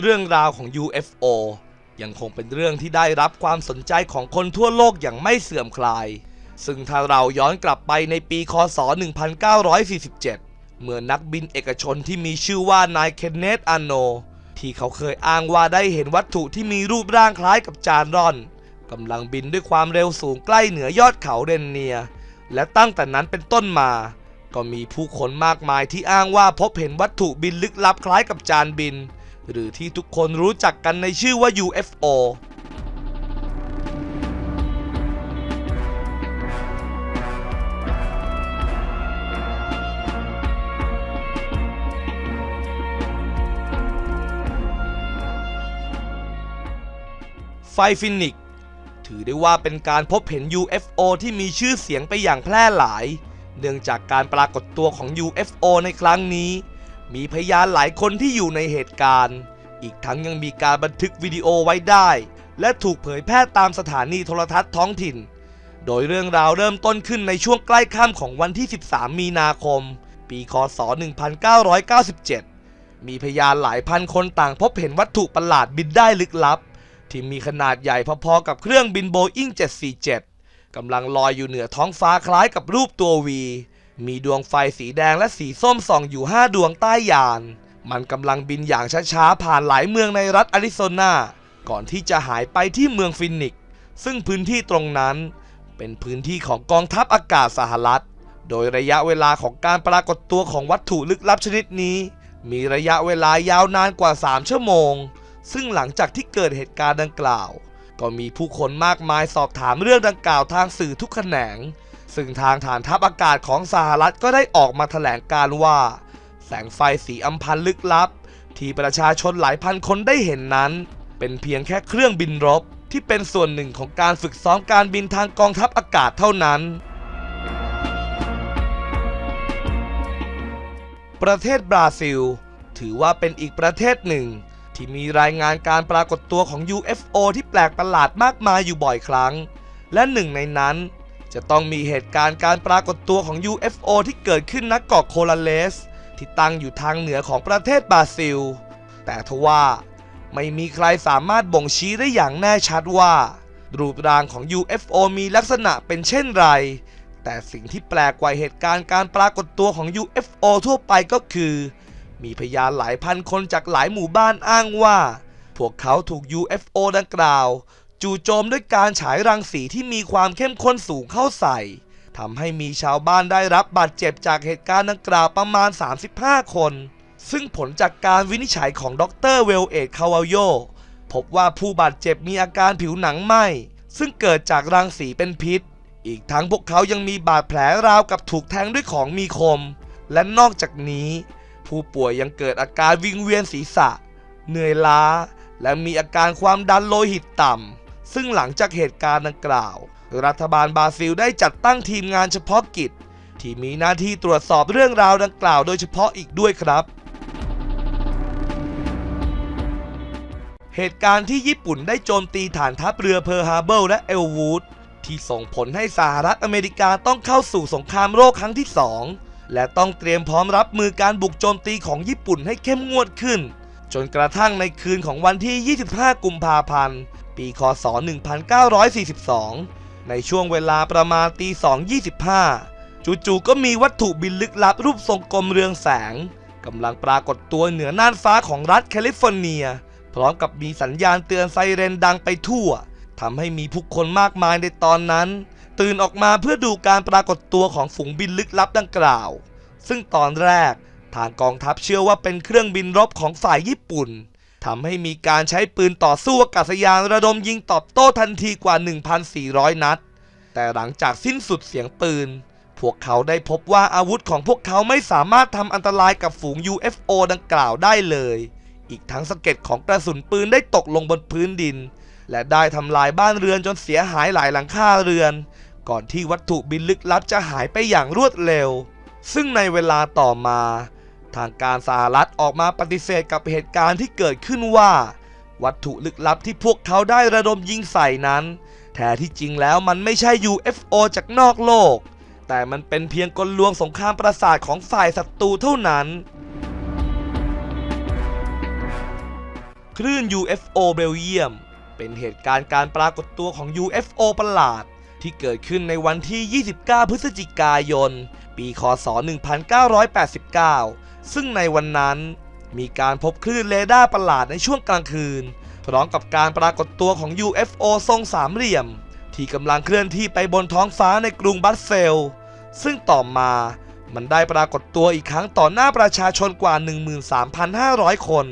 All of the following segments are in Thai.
เรื่องราวของ UFO ยังคงเป็นเรื่องที่ได้รับความสนใจของคนทั่วโลกอย่างไม่เสื่อมคลาย ซึ่งถ้าเราย้อนกลับไปในปีคศ 1947 เมื่อนักบินเอกชนที่มีชื่อว่านายเคนเนตอาโน ที่เขาเคยอ้างว่าได้เห็นวัตถุที่มีรูปร่างคล้ายกับจานร่อนกำลังบินด้วยความเร็วสูงใกล้เหนือยอดเขาเรนเนีย และตั้งแต่นั้นเป็นต้นมา ก็มีผู้คนมากมายที่อ้างว่าพบเห็นวัตถุบินลึกลับคล้ายกับจานบิน หรือที่ทุกคนรู้จักกันในชื่อว่า UFO ไฟฟินิกถือได้ว่าเป็นการพบเห็น UFO ที่มีชื่อเสียงไปอย่างแพร่หลาย เนื่องจากการปรากฏตัวของ UFO ในครั้งนี้ มีพยานหลายคนที่อยู่ในเหตุการณ์ อีกทั้งยังมีการบันทึกวิดีโอไว้ได้ และถูกเผยแพร่ตามสถานีโทรทัศน์ท้องถิ่น โดยเรื่องราวเริ่มต้นขึ้นในช่วงใกล้ค่ำของวันที่ 13 มีนาคม ปีคศ 1997 มีพยานหลายพันคนต่างพบเห็นวัตถุประหลาดบินได้ลึกลับ ที่มีขนาดใหญ่พอๆกับเครื่องบินโบอิ้ง747กำลังลอยอยู่เหนือท้องฟ้าคล้ายกับรูปตัววี มีดวงไฟสีแดงและสีส้มส่องอยู่5ดวงใต้ยาน มันกำลังบินอย่างช้าๆ ผ่านหลายเมืองในรัฐอาริโซนา ก่อนที่จะหายไปที่เมืองฟินิกซ์ซึ่งพื้นที่ตรงนั้น เป็นพื้นที่ของกองทัพอากาศสหรัฐ โดยระยะเวลาของการปรากฏตัวของวัตถุลึกลับชนิดนี้ มีระยะเวลายาวนานกว่า 3 ชั่วโมง ซึ่งหลังจากที่เกิดเหตุการณ์ดังกล่าว ก็มีผู้คนมากมายสอบถามเรื่องดังกล่าวทางสื่อทุกแขนง ซึ่งทางฐานทัพอากาศของสหรัฐก็ได้ออกมาแถลงการว่า แสงไฟสีอัมพันธ์ลึกลับ ที่ประชาชนหลายพันคนได้เห็นนั้น เป็นเพียงแค่เครื่องบินรบ ที่เป็นส่วนหนึ่งของการฝึกซ้อมการบินทางกองทัพอากาศเท่านั้น ประเทศบราซิล ถือว่าเป็นอีกประเทศหนึ่ง ที่มีรายงานการปรากฏตัวของ UFO ที่แปลกประหลาดมากมายอยู่บ่อยครั้ง และหนึ่งในนั้น จะต้องมีเหตุการณ์การปรากฏตัวของ UFO ที่เกิดขึ้นณเกาะโคลาเลส ที่ตั้งอยู่ทางเหนือของประเทศบราซิล แต่ทว่าไม่มีใครสามารถบ่งชี้ได้อย่างแน่ชัดว่า รูปร่างของ UFO มีลักษณะเป็นเช่นไร แต่สิ่งที่แปลกกว่าเหตุการณ์การปรากฏตัวของ UFO ทั่วไปก็คือ มีพยานหลายพันคนจากหลายหมู่บ้านอ้างว่า พวกเขาถูก UFO ดังกล่าว จู่โจมด้วยการฉายรังสีที่มีความเข้มข้นสูงเข้าใส่ทำให้มีชาวบ้านได้รับบาดเจ็บจากเหตุการณ์ดังกล่าวประมาณ 35 คน ซึ่งผลจากการวินิจฉัยของดรเวลเอตคาวาโยพบว่าผู้บาดเจ็บมีอาการผิวหนังไหม้ซึ่งเกิดจากรังสีเป็นพิษ อีกทั้งพวกเขายังมีบาดแผลราวกับถูกแทงด้วยของมีคม และนอกจากนี้ ผู้ป่วยยังเกิดอาการวิงเวียนศีรษะ เหนื่อยล้า และมีอาการความดันโลหิตต่ำ ซึ่งหลังจากเหตุการณ์ดังกล่าว รัฐบาลบราซิลได้จัดตั้งทีมงานเฉพาะกิจ ที่มีหน้าที่ตรวจสอบเรื่องราวดังกล่าวโดยเฉพาะอีกด้วยครับ เหตุการณ์ที่ญี่ปุ่นได้โจมตีฐานทัพเรือเพอร์ฮาร์เบิลและเอลวูดที่ส่งผลให้สหรัฐอเมริกาต้องเข้าสู่สงครามโลกครั้งที่ 2 และต้องเตรียมพร้อมรับมือการบุกโจมตีของญี่ปุ่นให้เข้มงวดขึ้น จนกระทั่งในคืนของวันที่ 25 กุมภาพันธ์ ปีคศ 1942 ในช่วงเวลาประมาณตี2.25 จู่ๆก็มีวัตถุบินลึกลับรูปทรงกลมเรืองแสงกำลังปรากฏตัวเหนือน่านฟ้าของรัฐแคลิฟอร์เนีย พร้อมกับมีสัญญาณเตือนไซเรนดังไปทั่วทำให้มีผู้คนมากมายในตอนนั้น ตื่นออกมาเพื่อดูการปรากฏตัวของฝูงบินลึกลับดังกล่าว ซึ่งตอนแรกทางกองทัพเชื่อว่าเป็นเครื่องบินรบของฝ่ายญี่ปุ่น ทำให้มีการใช้ปืนต่อสู้อากาศยานระดมยิงตอบโต้ทันทีกว่า 1,400 นัด แต่หลังจากสิ้นสุดเสียงปืน พวกเขาได้พบว่าอาวุธของพวกเขาไม่สามารถทำอันตรายกับฝูง UFO ดังกล่าวได้เลย อีกทั้งสะเก็ดของกระสุนปืนได้ตกลงบนพื้นดิน และได้ทำลายบ้านเรือนจนเสียหายหลายหลังคาเรือน ก่อนที่วัตถุบินลึกลับจะหายไปอย่างรวดเร็ว ซึ่งในเวลาต่อมา ทางการสหรัฐออกมาปฏิเสธกับเหตุการณ์ที่เกิดขึ้นว่า วัตถุลึกลับที่พวกเขาได้ระดมยิงใส่นั้น แท้ที่จริงแล้วมันไม่ใช่ UFO จากนอกโลก แต่มันเป็นเพียงกลลวงสงครามประสาทของฝ่ายศัตรูเท่านั้น คลื่น UFO เบลเยียม เป็นเหตุการณ์การปรากฏตัวของ UFO ประหลาด ที่เกิดขึ้นในวันที่ 29 พฤศจิกายน ปี คศ 1989 ซึ่งในวันนั้นมีการพบคลื่นเรดาร์ประหลาดในช่วงกลางคืน พร้อมกับการปรากฏตัวของ UFO ทรงสามเหลี่ยม ที่กำลังเคลื่อนที่ไปบนท้องฟ้าในกรุงบัสเซล ซึ่งต่อมามันได้ปรากฏตัวอีกครั้งต่อหน้าประชาชนกว่า 13,500 คน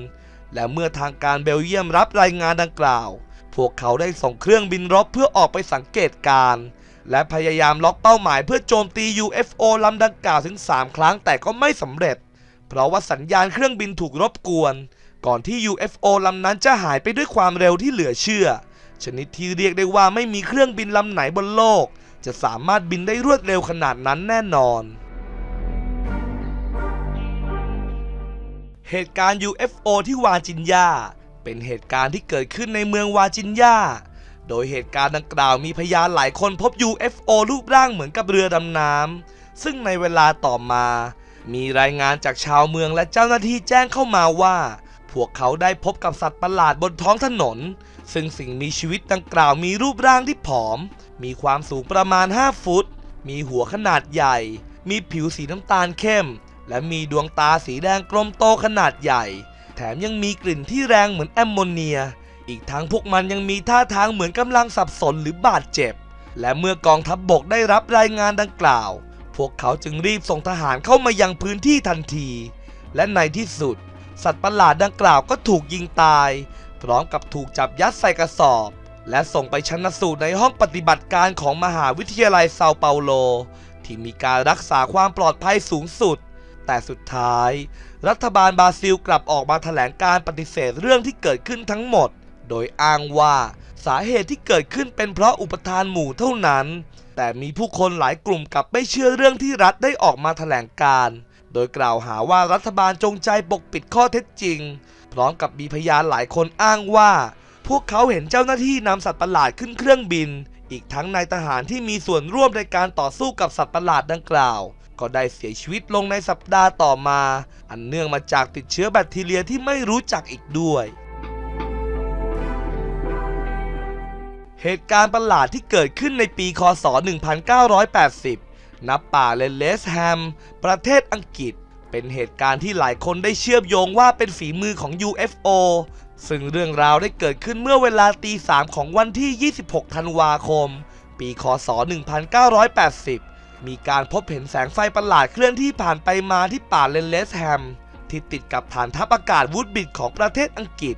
และเมื่อทางการเบลเยียมรับรายงานดังกล่าว พวกเขาได้ส่งเครื่องบินรบเพื่อออกไปสังเกตการณ์และพยายามล็อกเป้าหมายเพื่อโจมตี UFO ลำดังกล่าวถึง 3 ครั้งแต่ก็ไม่สำเร็จ เพราะว่าสัญญาณเครื่องบินถูกรบกวน ก่อนที่ UFO ลำนั้นจะหายไปด้วยความเร็วที่เหลือเชื่อ ชนิดที่เรียกได้ว่าไม่มีเครื่องบินลำไหนบนโลก จะสามารถบินได้รวดเร็วขนาดนั้นแน่นอน เหตุการณ์ UFO ที่วาจินยา เป็นเหตุการณ์ที่เกิดขึ้นในเมืองวาจินยา โดยเหตุการณ์ดังกล่าวมีพยานหลายคนพบ UFO รูปร่างเหมือนกับเรือดำน้ำ ซึ่งในเวลาต่อมา มีรายงานจากชาวเมืองและเจ้าหน้าที่แจ้งเข้ามาว่า พวกเขาได้พบกับสัตว์ประหลาดบนท้องถนน ซึ่งสิ่งมีชีวิตดังกล่าวมีรูปร่างที่ผอม มีความสูงประมาณ 5 ฟุต มีหัวขนาดใหญ่ มีผิวสีน้ำตาลเข้ม และมีดวงตาสีแดงกลมโตขนาดใหญ่ ถมยังมีกลิ่นที่แรงเหมือนแอมโมเนีย อีกทั้งพวกมันยังมีท่าทางเหมือนกำลังสับสนหรือบาดเจ็บ และเมื่อกองทัพบบกได้รับรายงานดังกล่าว พวกเขาจึงรีบส่งทหารเข้ามายังพื้นที่ทันที และในที่สุด สัตว์ประหลาดดังกล่าวก็ถูกยิงตาย พร้อมกับถูกจับยัดใส่กระสอบ และส่งไปชันสูตรในห้องปฏิบัติการของมหาวิทยาลัยเซาเปาโล ที่มีการรักษาความปลอดภัยสูงสุด แต่สุดท้าย รัฐบาลบราซิลกลับออกมาแถลงการปฏิเสธเรื่องที่เกิดขึ้นทั้งหมด โดยอ้างว่าสาเหตุที่เกิดขึ้นเป็นเพราะอุปทานหมู่เท่านั้น แต่มีผู้คนหลายกลุ่มกลับไม่เชื่อเรื่องที่รัฐได้ออกมาแถลงการโดยกล่าวหาว่ารัฐบาลจงใจปกปิดข้อเท็จจริง พร้อมกับมีพยานหลายคนอ้างว่า พวกเขาเห็นเจ้าหน้าที่นำสัตว์ประหลาดขึ้นเครื่องบิน อีกทั้งนายทหารที่มีส่วนร่วมในการต่อสู้กับสัตว์ประหลาดดังกล่าว ก็ได้เสียชีวิตลงในสัปดาห์ต่อมา อันเนื่องมาจากติดเชื้อแบคทีเรียที่ไม่รู้จักอีกด้วยเหตุการณ์ประหลาดที่เกิดขึ้นในปี คศ 1980 ณ ป่าเลนเลสแฮม ประเทศอังกฤษ เป็นเหตุการณ์ที่หลายคนได้เชื่อมโยงว่าเป็นฝีมือของ UFO ซึ่งเรื่องราวได้เกิดขึ้นเมื่อเวลาตีสามของวันที่ 26 ธันวาคม ปี คศ 1980 มีการพบเห็นแสงไฟประหลาดเคลื่อนที่ผ่านไปมาที่ป่าเลนเลสแฮม ที่ติดกับฐานทัพอากาศวูดบิดของประเทศอังกฤษ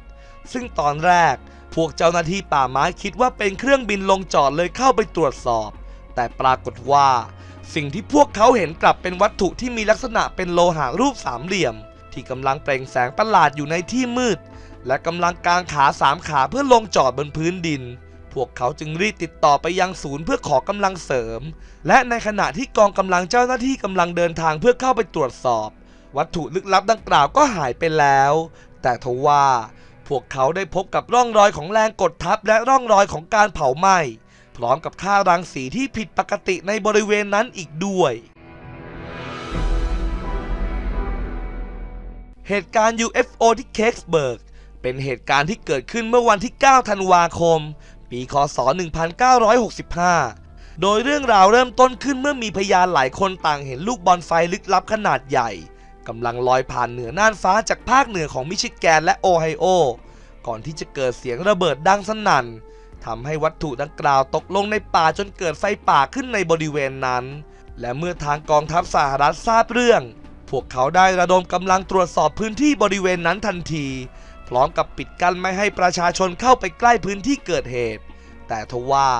ซึ่งตอนแรก พวกเจ้าหน้าที่ป่าไม้คิดว่าเป็นเครื่องบินลงจอดเลยเข้าไปตรวจสอบ แต่ปรากฏว่า สิ่งที่พวกเขาเห็นกลับเป็นวัตถุที่มีลักษณะเป็นโลหะรูปสามเหลี่ยม ที่กำลังเปล่งแสงประหลาดอยู่ในที่มืด และกำลังกางขาสามขาเพื่อลงจอดบนพื้นดิน พวกเขาจึงรีบติดต่อไปยังศูนย์เพื่อขอกำลังเสริม และในขณะที่กองกำลังเจ้าหน้าที่กำลังเดินทางเพื่อเข้าไปตรวจสอบ วัตถุลึกลับดังกล่าวก็หายไปแล้ว แต่ทว่า พวกเขาได้พบกับร่องรอยของแรงกดทับและร่องรอยของการเผาไหม้พร้อมกับค่ารังสีที่ผิดปกติในบริเวณนั้นอีกด้วย เหตุการณ์ UFO ที่เคกสเบิร์กเป็นเหตุการณ์ที่เกิดขึ้นเมื่อวันที่ 9 ธันวาคม ปีคศ 1965 โดยเรื่องราวเริ่มต้นขึ้นเมื่อมีพยานหลายคนต่างเห็นลูกบอลไฟลึกลับขนาดใหญ่กำลังลอยผ่านเหนือน่านฟ้าจากภาคเหนือของมิชิแกนและโอไฮโอ ก่อนที่จะเกิดเสียงระเบิดดังสนั่นทำให้วัตถุดังกล่าวตกลงในป่าจนเกิดไฟป่าขึ้นในบริเวณนั้น และเมื่อทางกองทัพสหรัฐทราบเรื่อง พวกเขาได้ระดมกำลังตรวจสอบพื้นที่บริเวณนั้นทันที ร้อมกับปิดกั้นไม่ให้ประชาชนเข้าไปใกล้พื้นที่เกิดเหตุ แต่ทว่า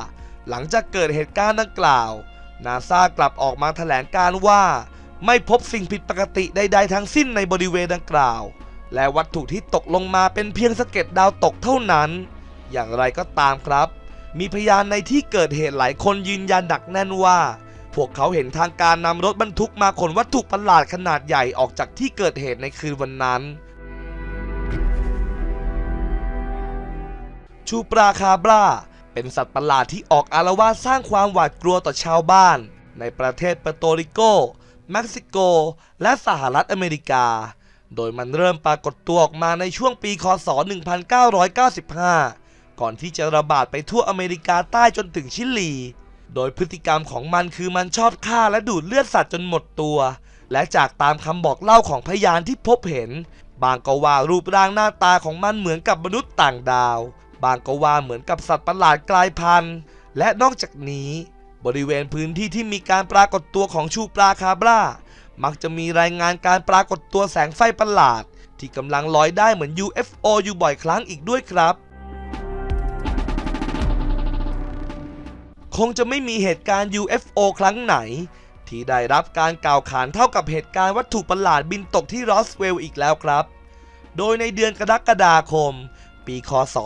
หลังจากเกิดเหตุการณ์ดังกล่าว นาซากลับออกมาแถลงการว่า ไม่พบสิ่งผิดปกติใดๆทั้งสิ้นในบริเวณดังกล่าว และวัตถุที่ตกลงมาเป็นเพียงสะเก็ดดาวตกเท่านั้น อย่างไรก็ตามครับ มีพยานในที่เกิดเหตุหลายคนยืนยันดักแน่นว่า พวกเขาเห็นทางการนำรถบรรทุกมาขนวัตถุประหลาดขนาดใหญ่ออกจากที่เกิดเหตุในคืนวันนั้น ชูปราคาบราเป็นสัตว์ประหลาดที่ออกอารวาสสร้างความหวาดกลัวต่อชาวบ้าน ในประเทศเปโตริโก เม็กซิโก และสหรัฐอเมริกา โดยมันเริ่มปรากฏตัวออกมาในช่วงปีคศ 1995 ก่อนที่จะระบาดไปทั่วอเมริกาใต้จนถึงชิลี โดยพฤติกรรมของมันคือมันชอบฆ่าและดูดเลือดสัตว์จนหมดตัว และจากตามคำบอกเล่าของพยานที่พบเห็นบางก็ว่ารูปร่างหน้าตาของมันเหมือนกับมนุษย์ต่างดาว บางก็ว่าเหมือนกับสัตว์ประหลาดกลายพันธุ์ และนอกจากนี้ บริเวณพื้นที่ที่มีการปรากฏตัวของชูปลาคาบรามักจะมีรายงานการปรากฏตัวแสงไฟประหลาด ที่กำลังลอยได้เหมือน UFO อยู่บ่อยครั้งอีกด้วยครับ คงจะไม่มีเหตุการณ์ UFO ครั้งไหน ที่ได้รับการกล่าวขานเท่ากับเหตุการณ์วัตถุประหลาดบินตกที่รอสเวลล์อีกแล้วครับ โดยในเดือนกรกฎาคม ปีคศ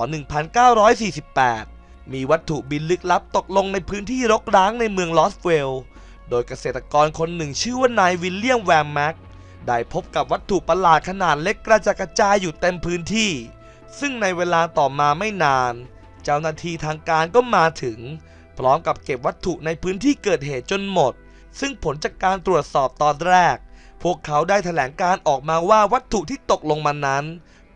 1948 มีวัตถุบินลึกลับตกลงในพื้นที่รกร้างในเมืองลอสเวล์โดยเกษตรกรคนหนึ่งชื่อว่านายวิลเลียมแวมแม็ก ได้พบกับวัตถุประหลาดขนาดเล็กกระจัดกระจายอยู่เต็มพื้นที่ ซึ่งในเวลาต่อมาไม่นาน เจ้าหน้าที่ทางการก็มาถึง พร้อมกับเก็บวัตถุในพื้นที่เกิดเหตุจนหมด ซึ่งผลจากการตรวจสอบตอนแรก พวกเขาได้แถลงการออกมาว่าวัตถุที่ตกลงมานั้น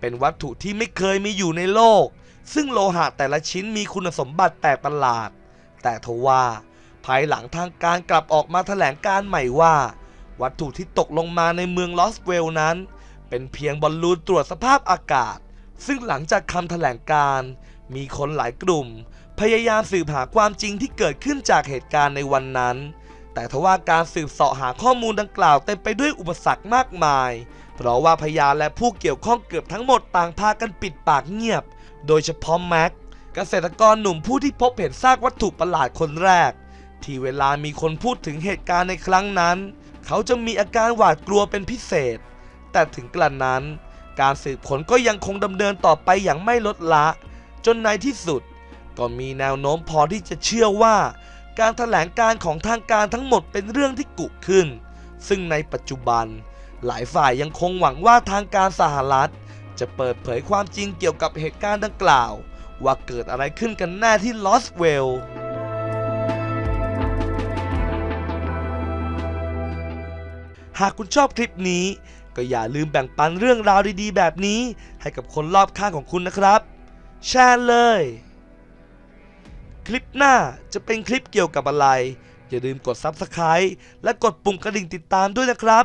เป็นวัตถุที่ไม่เคยมีอยู่ในโลก ซึ่งโลหะแต่ละชิ้นมีคุณสมบัติแปลกประหลาด แต่ทว่า ภายหลังทางการกลับออกมาแถลงการใหม่ว่า วัตถุที่ตกลงมาในเมืองลอสเวลล์นั้น เป็นเพียงบอลลูนตรวจสภาพอากาศ ซึ่งหลังจากคำแถลงการ มีคนหลายกลุ่ม พยายามสืบหาความจริงที่เกิดขึ้นจากเหตุการณ์ในวันนั้น แต่ทว่าการสืบเสาะหาข้อมูลดังกล่าวเต็มไปด้วยอุปสรรคมากมาย เพราะว่าพยานและผู้เกี่ยวข้องเกือบทั้งหมดต่างพากันปิดปากเงียบ โดยเฉพาะแม็กเกษตรกรหนุ่มผู้ที่พบเห็นซากวัตถุประหลาดคนแรก ที่เวลามีคนพูดถึงเหตุการณ์ในครั้งนั้น เขาจะมีอาการหวาดกลัวเป็นพิเศษ แต่ถึงกระนั้น การสืบผลก็ยังคงดำเนินต่อไปอย่างไม่ลดละ จนในที่สุด ก็มีแนวโน้มพอที่จะเชื่อว่า การถแถลงการของทางการทั้งหมดเป็นเรื่องที่กุขึ้น ซึ่งในปัจจุบัน หลายฝ่ายยังคงหวังว่าทางการสหรัฐ จะเปิดเผยความจริงเกี่ยวกับเหตุการณ์ดังกล่าว ว่าเกิดอะไรขึ้นกันแน่ที่ลอสเวลล์หากคุณชอบคลิปนี้ ก็อย่าลืมแบ่งปันเรื่องราวดีๆ แบบนี้ ให้กับคนรอบข้างของคุณนะครับ แชร์เลย คลิปหน้าจะเป็นคลิปเกี่ยวกับอะไร อย่าลืมกด Subscribe และกดปุ่มกระดิ่งติดตามด้วยนะครับ